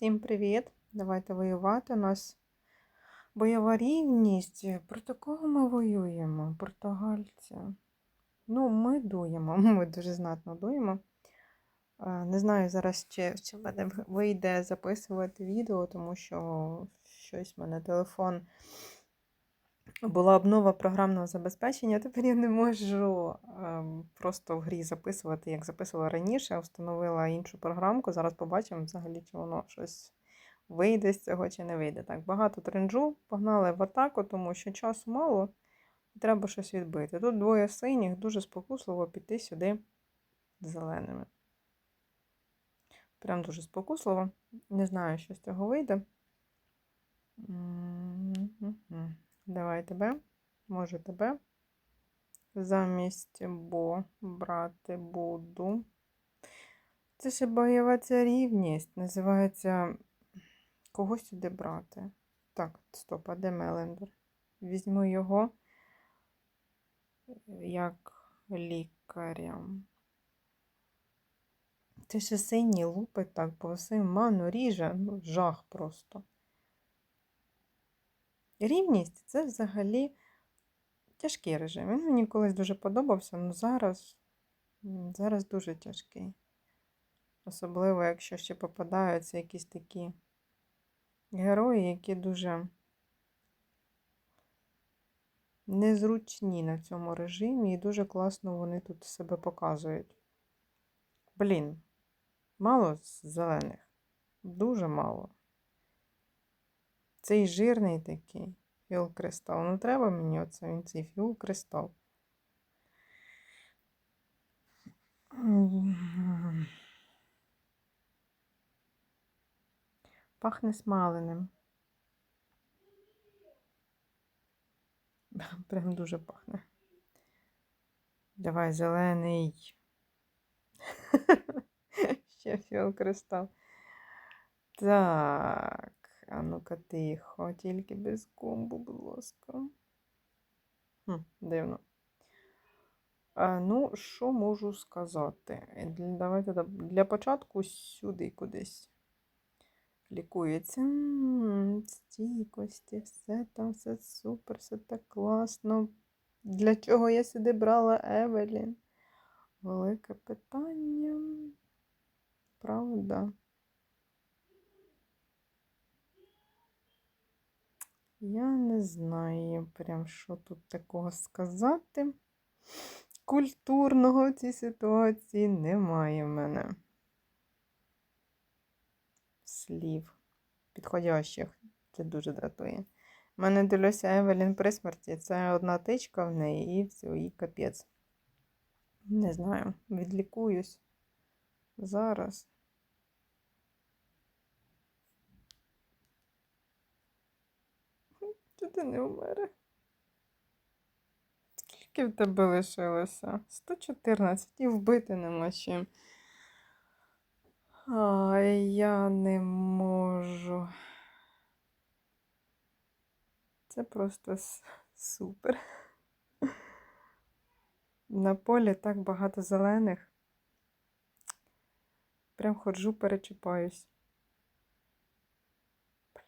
Всім привіт! Давайте воювати. У нас бойова рівність. Проти кого ми воюємо? Португальці. Ну, ми дуємо, ми дуже знатно дуємо. Не знаю зараз, чи, чи мене вийде записувати відео, тому що щось в мене телефон. Була обнова програмного забезпечення, тепер я не можу ем, просто в грі записувати, як записувала раніше, встановила іншу програмку. Зараз побачимо взагалі, чи воно щось вийде з цього чи не вийде. Так, багато тренджу, погнали в атаку, тому що часу мало і треба щось відбити. Тут двоє синіх, дуже спокусливо піти сюди зеленими. Прям дуже спокусливо. Не знаю, що з цього вийде. Давай тебе, може тебе. Замість бо брати буду. Це ще бойова ця рівність. Називається кого сюди брати? Так, стоп, а де Мелендер? Візьму його як лікаря. Це ще синій лупить так, по всім ману ріже, ну, жах просто. Рівність це взагалі тяжкий режим. Він мені колись дуже подобався, але зараз, зараз дуже тяжкий. Особливо, якщо ще попадаються якісь такі герої, які дуже незручні на цьому режимі, і дуже класно вони тут себе показують. Блін, мало зелених. Дуже мало. Цей жирний такий фіол кристал. Ну, треба мені оце він цей фіол кристал. Пахне смаленим. Прям дуже пахне. Давай зелений. Ще фіол кристал. Так. А ну-ка тихо, тільки без комбу, будь ласка. Хм, Дивно. А, ну, що можу сказати? Давайте для початку сюди кудись. Лікується. Стійкості, все там, все супер, все так класно. Для чого я сюди брала Евелін? Велике питання. Правда. Я не знаю, прям що тут такого сказати. Культурного в цій ситуації немає в мене. Слів підходящих. Це дуже дратує. У мене дивлюся Евелін при смерті. Це одна тичка в неї і все, і капець. Не знаю, відлікуюсь зараз. Чи ти не вмере? Скільки в тебе лишилося? 114 і вбити нема чим. Ай, я не можу. Це просто супер. На полі так багато зелених. Прям ходжу, перечіпаюсь. Блін.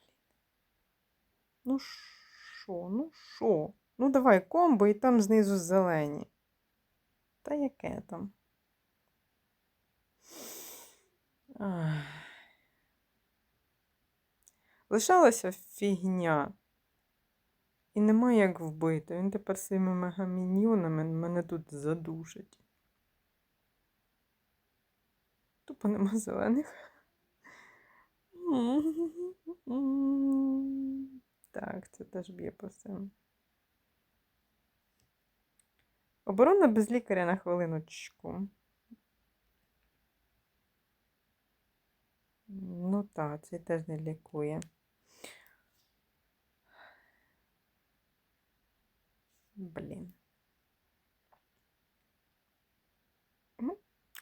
Ну що, ну що? Ну давай комбо і там знизу зелені. Та яке там? Лишалася фігня. І нема як вбити. Він тепер своїми мегаміньйонами мене тут задушить. Тупо нема зелених. Так, це теж б'є по всім. Оборона без лікаря на хвилиночку. Ну так, цей теж не лікує. Блін.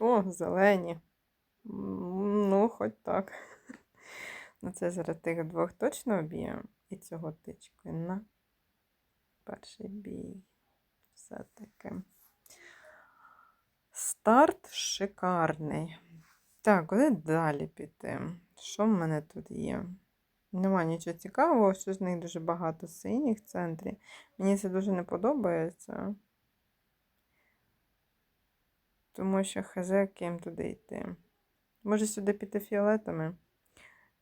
О, зелені. Ну, хоч так. Ну, це зараз тих двох точно об'ємо. І цього тичкою на перший бій. Все-таки. Старт шикарний. Так, куди далі піти? Що в мене тут є? Нема нічого цікавого, що з них дуже багато синіх в центрі. Мені це дуже не подобається. Тому що хз, ким туди йти. Може сюди піти фіолетами.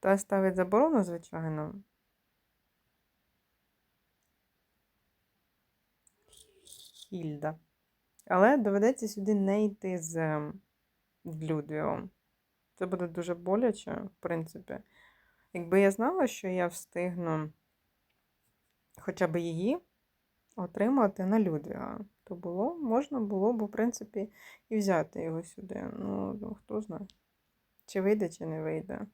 Та ставить заборону, звичайно. Хільда. Але доведеться сюди не йти з ем, Людвігом. Це буде дуже боляче, в принципі. Якби я знала, що я встигну хоча б її отримати на Людвіга, то було, можна було б, в принципі, і взяти його сюди. Ну, ну, хто знає. Чи вийде, чи не вийде.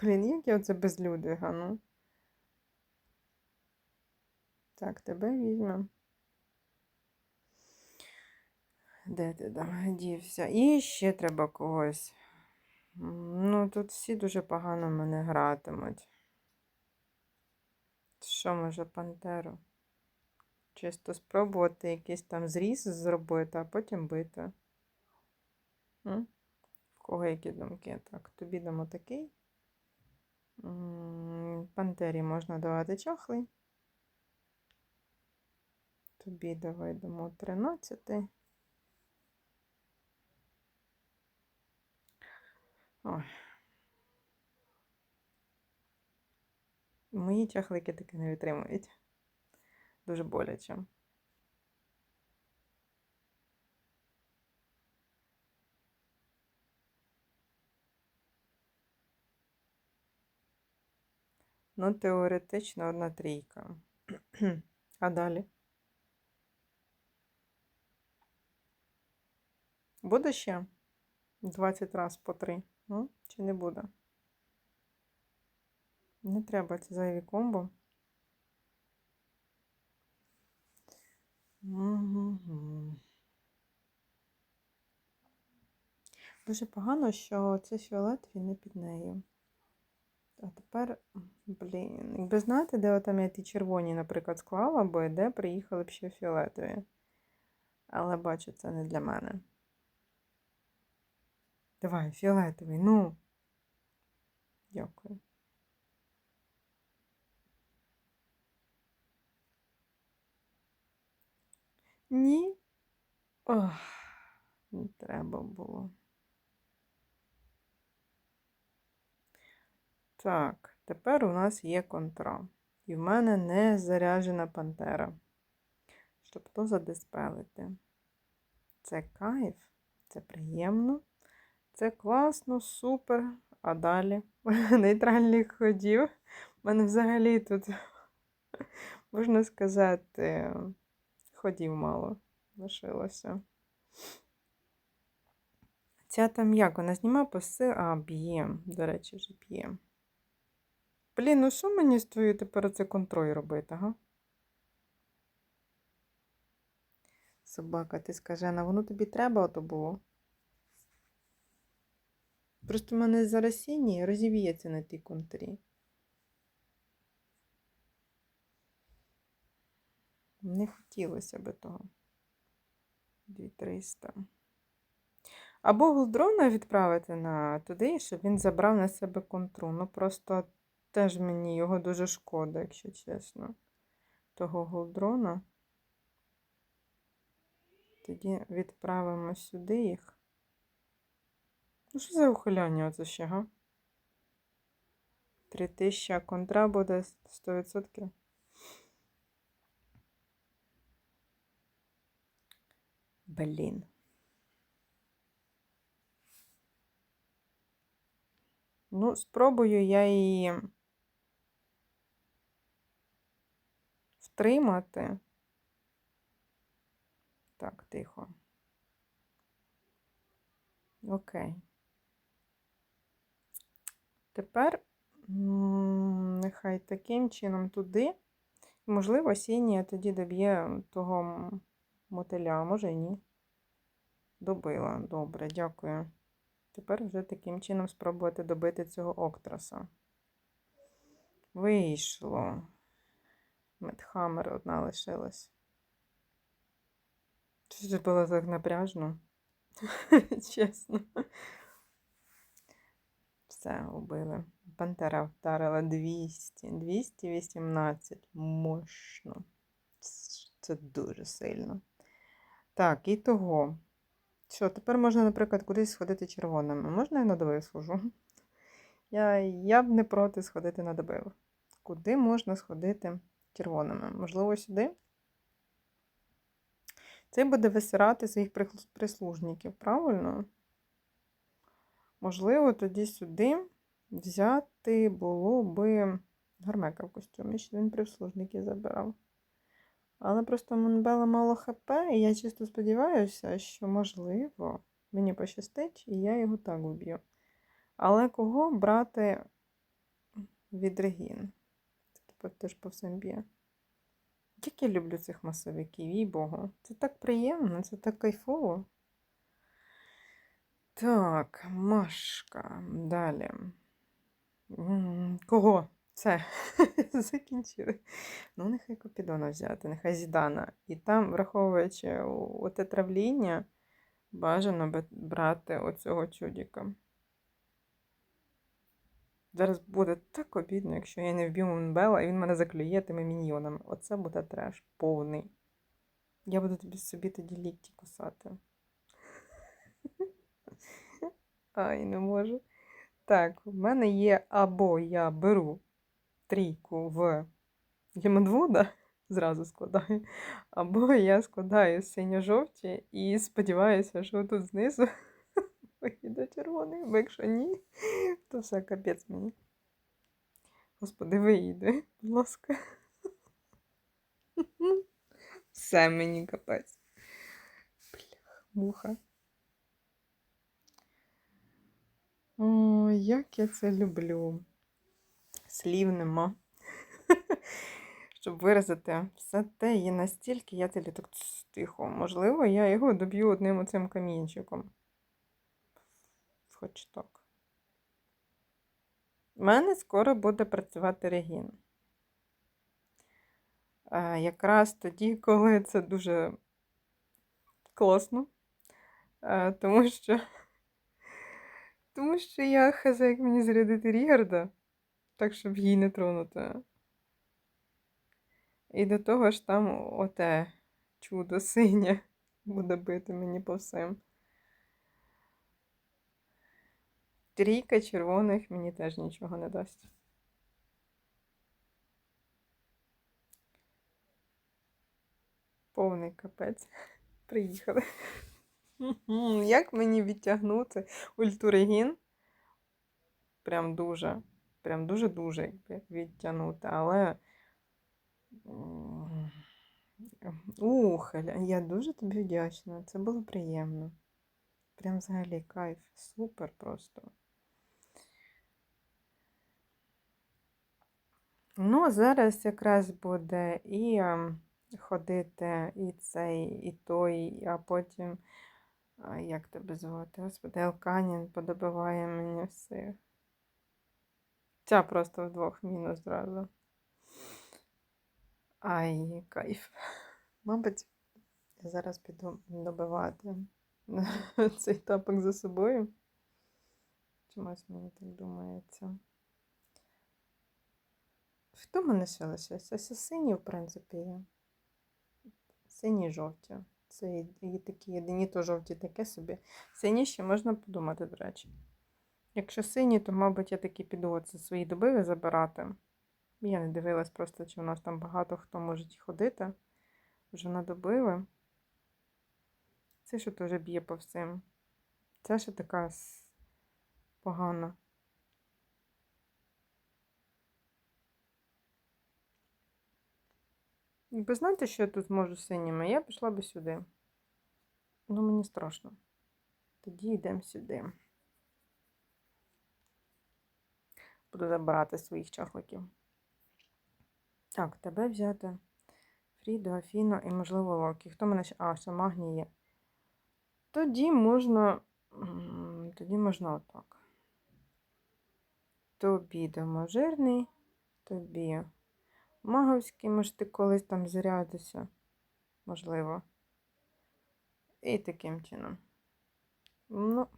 Блін, як я оце без Людвіга, ну. Так, тебе візьмемо. Де ти там дівся? І ще треба когось. Ну, тут всі дуже погано мене гратимуть. Що може пантеру? Чисто спробувати якийсь там зріз зробити, а потім бити. М? В кого які думки? Так, тобі дамо такий. Пантері можна давати чахлий. Тобі давай дамо 13. Ой. Мої чахлики таки не витримують. Дуже боляче. Ну, теоретично одна трійка. А далі? Буде ще 20 раз по 3? Ну, чи не буде? Не треба ці зайві комбо. Дуже погано, що це фіолетові не під нею. А тепер, блін, якби знати, де там я ті червоні, наприклад, склала, бо де приїхали б ще фіолетові. Але бачу, це не для мене. Давай, фіолетовий, ну. Дякую. Ні. Ох, не треба було. Так, тепер у нас є контра. І в мене не заряджена пантера. Щоб то задиспелити. Це кайф, це приємно, це класно, супер. А далі нейтральних ходів. У мене взагалі тут, можна сказати, ходів мало лишилося. Ця там як? Вона зніма поси, а б'є. До речі, вже б'є. Блін, ну що мені з твоєю тепер це контроль робити, га? Собака, ти скажена, воно тобі треба ото було? Просто в мене зараз синій розів'ється на тій контрі. Не хотілося би того. 2300. Або голдрона відправити на туди, щоб він забрав на себе контру. Ну, просто теж мені його дуже шкода, якщо чесно. Того голдрона. Тоді відправимо сюди їх. Ну, що за ухиляння оце ще, га? 3000, а контра буде 100%. Блін. Ну, спробую я її втримати. Так, тихо. Окей. Тепер нехай таким чином туди. Можливо, сінія тоді доб'є того м, мотиля, а може і ні. Добила. Добре, дякую. Тепер вже таким чином спробувати добити цього Октраса. Вийшло. Медхаммер одна лишилась. Це було так напряжно? Чесно. Все, убили. Пантера вдарила 200. 218. Мощно. Це- Це дуже сильно. Так, і того. Що, тепер можна, наприклад, кудись сходити червоними. Можна я на добив схожу? Я, я б не проти сходити на добив. Куди можна сходити червоними? Можливо, сюди? Цей буде висирати своїх прислужників, правильно? Можливо, тоді сюди взяти було би гармека в костюмі, що він прислужників забирав. Але просто Монбела мало ХП, і я чисто сподіваюся, що, можливо, мені пощастить, і я його так вб'ю. Але кого брати від Регін? Це типу теж по всім б'є. Як я люблю цих масовиків, їй Богу. Це так приємно, це так кайфово. Так, Машка. Далі. Кого? Це закінчили. Ну, нехай Копідона взяти, нехай Зідана. І там, враховуючи оте травління, бажано брати оцього чудіка. Зараз буде так обідно, якщо я не вб'ю Монбела, і він мене заклює тими міньйонами. Оце буде треш повний. Я буду тобі собі тоді лікті кусати. Ай, не можу. Так, в мене є або я беру трійку в Гемонвуда, зразу складаю, або я складаю синьо-жовті і сподіваюся, що тут знизу вийде червоний, бо якщо ні, то все капець мені. Господи, виїде, будь ласка. Все мені капець. Блях, муха. О, як я це люблю. Слів нема. Щоб виразити все те є настільки, я телі так тихо. Можливо, я його доб'ю одним оцим камінчиком. Хоч так. У мене скоро буде працювати регін. Е, якраз тоді, коли це дуже класно. Е, тому що. Тому що я хаза, як мені зарядити Рігарда, так, щоб її не тронути. І до того ж там оте чудо синє буде бити мені по всім. Трійка червоних мені теж нічого не дасть. Повний капець. Приїхали. Як мені відтягнути ультурегін? Прям дуже, прям дуже-дуже відтягнути, але. Ух, я дуже тобі вдячна. Це було приємно. Прям взагалі кайф. Супер просто. Ну, зараз якраз буде і ем, ходити, і цей, і той, а потім. А як тебе звати? Господи, Елканін подобиває мені всіх. Ця просто вдвох мінус зразу. Ай, кайф. Мабуть, я зараз піду добивати цей тапок за собою. Чомусь мені так думається. Хто мене ще лишився? Ось сині, в принципі, є. Сині жовті. Це і- такі єдині то жовті таке собі. Сині ще можна подумати, до речі. Якщо сині, то, мабуть, я таки піду оце свої добиви забирати. Я не дивилась просто, чи у нас там багато хто може ходити. Вже надобили. Це що теж б'є по всім. Це ще така погана. Якби знаєте, що я тут зможу синіми, я пішла би сюди. Ну, мені страшно. Тоді йдемо сюди. Буду забирати своїх чахликів. Так, тебе взяти. Фріду, Афіну і, можливо, Локі. Хто мене ще. А, ще магній є. Тоді можна. Тоді можна отак. Тобі доможирний, тобі маговський, може, ти колись там зрядися, можливо. І таким чином. Ну,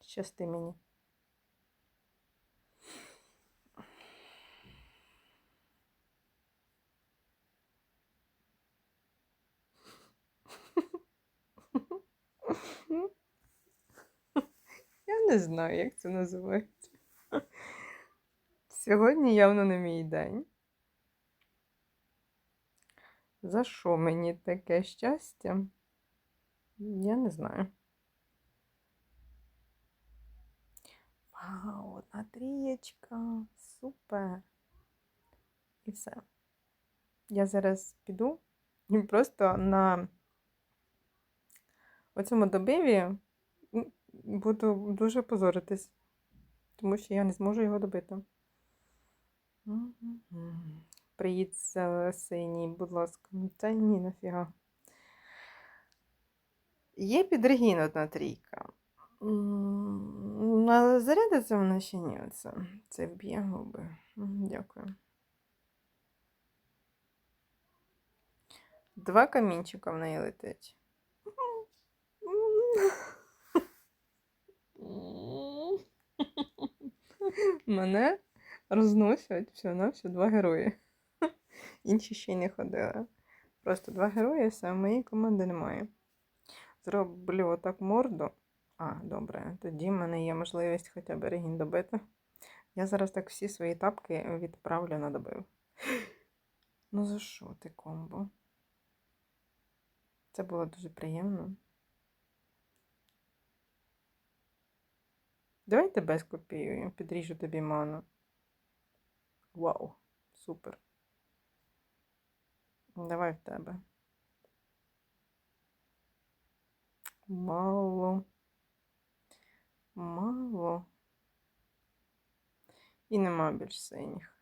щасти мені. Я не знаю, як це називають. Сьогодні явно не мій день. За що мені таке щастя? Я не знаю. Вау, одна трієчка. Супер. І все. Я зараз піду і просто на оцьому добиві буду дуже позоритись, тому що я не зможу його добити. Приїдь з синій, будь ласка. Та ні, нафіга. Є під Регін одна трійка. Але зарядиться вона ще ні. Оце. Це вб'є губи. Дякую. Два камінчика в неї летить. Мене розносять все на все два герої. Інші ще й не ходили. Просто два герої, все, моєї команди немає. Зроблю отак морду. А, добре, тоді в мене є можливість хоча б регін добити. Я зараз так всі свої тапки відправлю на добив. Ну за що ти комбо? Це було дуже приємно. Давай тебе скопіюю, підріжу тобі ману. Вау, супер. Давай в тебе. Мало. Мало. І нема більш синіх.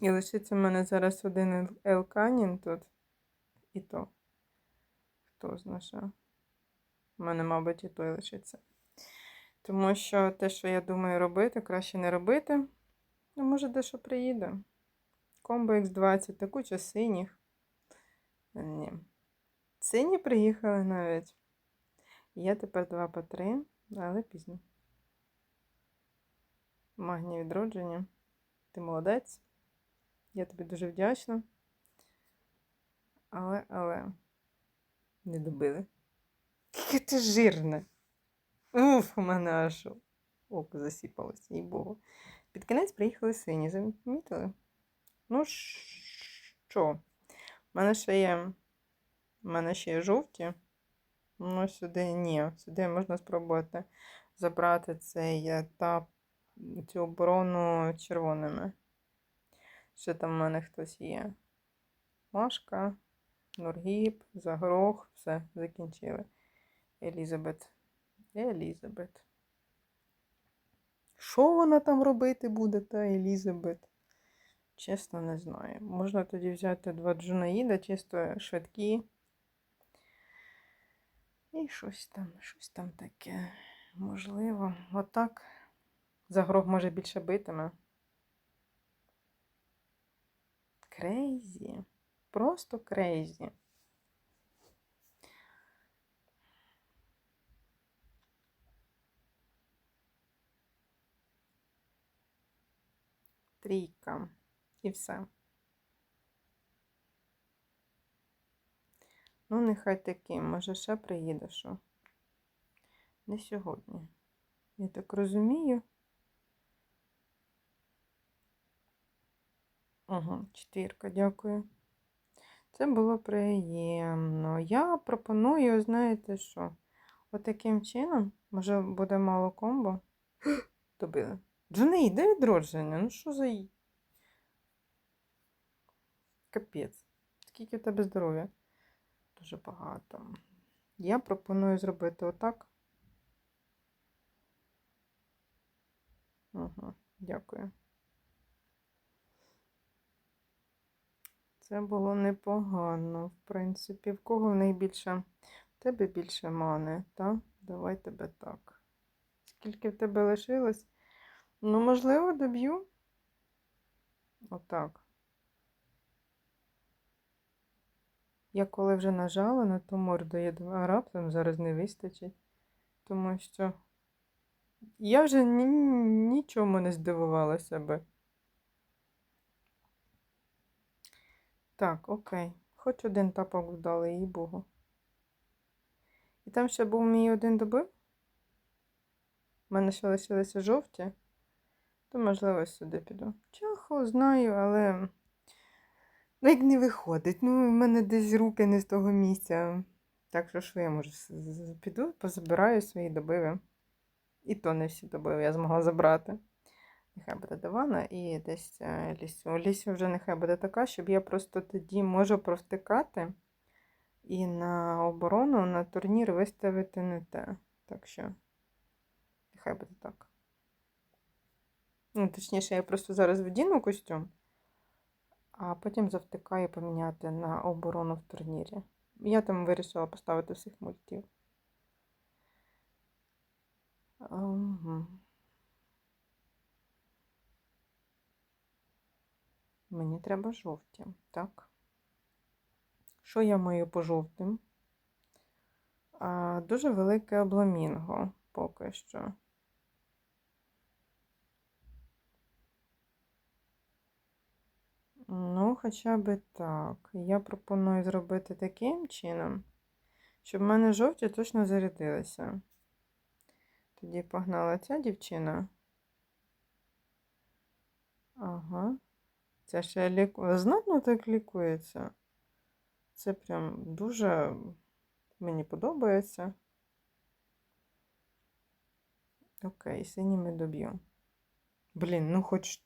І лишиться в мене зараз один елканін тут. І то. Хто знає що. У мене, мабуть, і той лишиться. Тому що те, що я думаю робити, краще не робити. Ну, може, дещо приїде. Комбо X20, та куча синіх. Ні. Сині приїхали навіть. Є тепер 2 по 3, але пізно. Магнія відродження. Ти молодець. Я тобі дуже вдячна. Але, але не добили. Яке ти жирне. Уф, у мене аж око засіпалося, їй богу. Під кінець приїхали сині, замітили? Ну, що? У мене ще є. У мене ще є жовті. Ну, сюди ні. Сюди можна спробувати забрати цей етап, цю оборону червоними. Ще там в мене хтось є. Машка, Нургіб, Загрох, все, закінчили. Елізабет. Елізабет. Що вона там робити буде, та Елізабет? Чесно, не знаю. Можна тоді взяти два джунаїда, чисто швидкі. І щось там, щось там таке. Можливо, отак. Загрог може більше битиме. Крейзі. Просто крейзі. Трійка. І все. Ну, нехай таки, може, ще приїде, що? Не сьогодні. Я так розумію. Угу, четвірка, дякую. Це було приємно. Я пропоную, знаєте що? Отаким чином, може, буде мало комбо. Добили. Джуни, йде відродження. Ну що за. й- Капець. Скільки в тебе здоров'я? Дуже багато. Я пропоную зробити отак. Угу, дякую. Це було непогано, в принципі. В кого в них більше? В тебе більше мани, так? Давай тебе так. Скільки в тебе лишилось? Ну, можливо, доб'ю. Отак. Я коли вже нажала на ту морду, я думаю, а раптом зараз не вистачить. Тому що я вже ні, нічому не здивувала себе. Так, окей. Хоч один тапок вдали, їй Богу. І там ще був мій один добив? У мене ще лишилися жовті, то, можливо, сюди піду. Чаху знаю, але ну, як не виходить. Ну, в мене десь руки не з того місця. Так що що я можу? Піду, позабираю свої добиви. І то не всі добиви я змогла забрати. Нехай буде дивана і десь е, лісю. Лісю вже нехай буде така, щоб я просто тоді можу провтикати і на оборону, на турнір виставити не те. Так що, нехай буде так. Ну, точніше, я просто зараз вдіну костюм, а потім завтикаю поміняти на оборону в турнірі. Я там вирішила поставити всіх мультів. Ага. Мені треба жовті, так? Що я маю по жовтим? А, дуже велике обламінго поки що. Ну, хоча би так. Я пропоную зробити таким чином, щоб в мене жовті точно зарядилися. Тоді погнала ця дівчина. Ага. Це ще ліку... знатно так лікується. Це прям дуже мені подобається. Окей, синіми доб'ю. Блін, ну хоч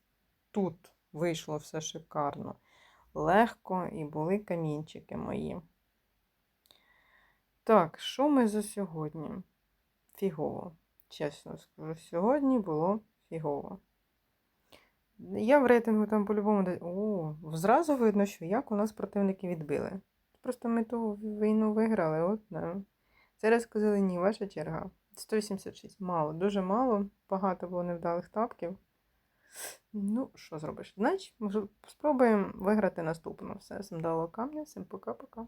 тут вийшло все шикарно. Легко і були камінчики мої. Так, що ми за сьогодні? Фігово. Чесно скажу, сьогодні було фігово. Я в рейтингу там по-любому. О, зразу видно, що як у нас противники відбили. Просто ми ту війну виграли. От, да. Зараз сказали, ні, ваша черга. 186. Мало, дуже мало. Багато було невдалих тапків. Ну, що зробиш? Значить, спробуємо виграти наступну. Все, всім дало камня, всім пока-пока.